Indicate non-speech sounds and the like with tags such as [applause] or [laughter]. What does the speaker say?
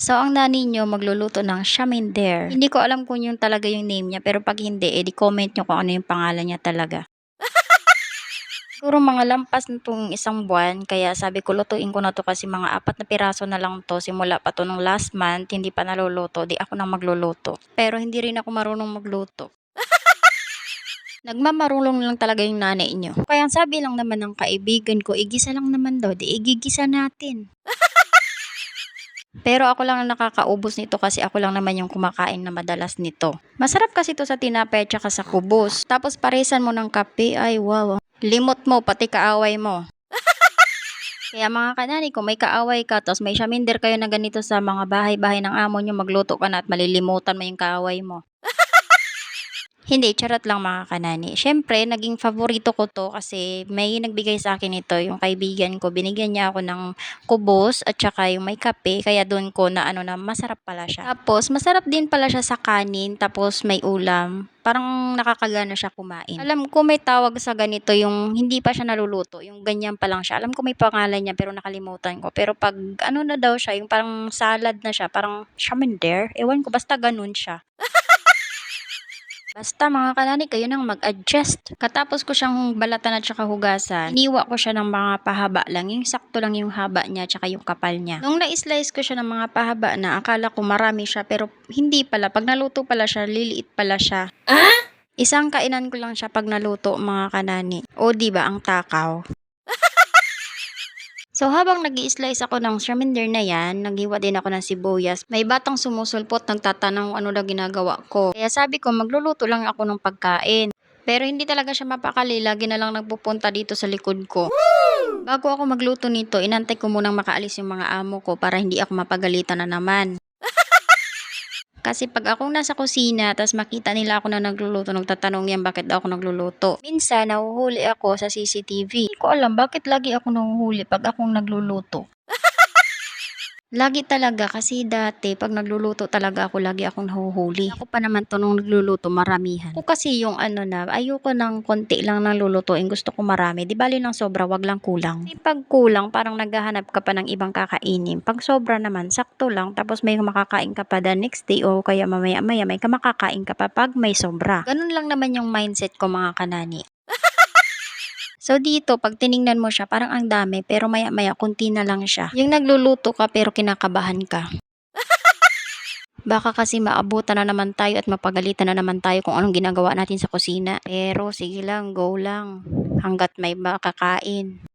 So, ang nanay nyo magluluto ng Shaminder. Hindi ko alam kung yung talaga yung name niya, pero pag hindi, edi comment nyo kung ano yung pangalan niya talaga. [laughs] Siguro mga lampas na itong isang buwan, kaya sabi ko lutuin ko na to kasi mga apat na piraso na lang to simula pa to nung last month, hindi pa naluluto, di ako nang magluluto. Pero hindi rin ako marunong magluto. [laughs] Nagmamarulong lang talaga yung nanay nyo. Kaya sabi lang naman ng kaibigan ko, igisa lang naman daw, di igigisa natin. [laughs] Pero ako lang ang nakakaubos nito kasi ako lang naman yung kumakain na madalas nito. Masarap kasi to sa tinapay at sa kubos. Tapos paresan mo ng kape, ay wow. Limot mo, pati kaaway mo. [laughs] Kaya mga kanani, kung may kaaway ka, tapos may shaminder kayo na ganito sa mga bahay-bahay ng amo nyo, magluto ka na at malilimutan mo yung kaaway mo. [laughs] Hindi, charot lang mga kanani. Siyempre, naging favorito ko to kasi may nagbigay sa akin ito, yung kaibigan ko. Binigyan niya ako ng kubos at saka yung may kape. Kaya doon ko na ano na masarap pala siya. Tapos, masarap din pala siya sa kanin. Tapos, may ulam. Parang nakakagana siya kumain. Alam ko may tawag sa ganito yung hindi pa siya naluluto. Yung ganyan pa lang siya. Alam ko may pangalan niya pero nakalimutan ko. Pero pag ano na daw siya, yung parang salad na siya. Parang shamander. Ewan ko, basta ganun siya. Basta mga kanani, kayo nang mag-adjust. Katapos ko siyang balatan at saka hugasan, iniwa ko siya ng mga pahaba lang. Yung sakto lang yung haba niya at saka yung kapal niya. Nung na-slice ko siya ng mga pahaba na, akala ko marami siya pero hindi pala. Pag naluto pala siya, liliit pala siya. Isang kainan ko lang siya pag naluto mga kanani. O di ba ang takaw. So habang nag slice ako ng shaminder na yan, naghiwa din ako ng sibuyas. May batang sumusulpot, nagtatanong ano daw ginagawa ko. Kaya sabi ko, magluluto lang ako ng pagkain. Pero hindi talaga siya mapakali, lagi na lang nagpupunta dito sa likod ko. Bago ako magluto nito, inantay ko munang makaalis yung mga amo ko para hindi ako mapagalitan na naman. Kasi pag akong nasa kusina, tapos makita nila ako na nagluluto, nagtatanong yan bakit daw ako nagluluto. Minsan, nahuhuli ako sa CCTV. Hindi ko alam bakit lagi ako nahuhuli pag akong nagluluto. Lagi talaga kasi dati pag nagluluto talaga ako lagi akong nahuhuli. Ako pa naman to nung nagluluto maramihan. Ako kasi yung ano na ayoko ng konti lang ng lulutuin gusto ko marami. Di bali ng sobra wag lang kulang. Kasi pag kulang parang naghahanap ka pa ng ibang kakainin. Pag sobra naman sakto lang tapos may makakain ka pa the next day o kaya mamaya maya may makakain ka pa pag may sobra. Ganun lang naman yung mindset ko mga kanani. So dito, pag tiningnan mo siya, parang ang dami, pero maya-maya, kunti na lang siya. Yung nagluluto ka, pero kinakabahan ka. [laughs] Baka kasi maabutan na naman tayo at mapagalitan na naman tayo kung anong ginagawa natin sa kusina. Pero sige lang, go lang. Hanggat may makakain.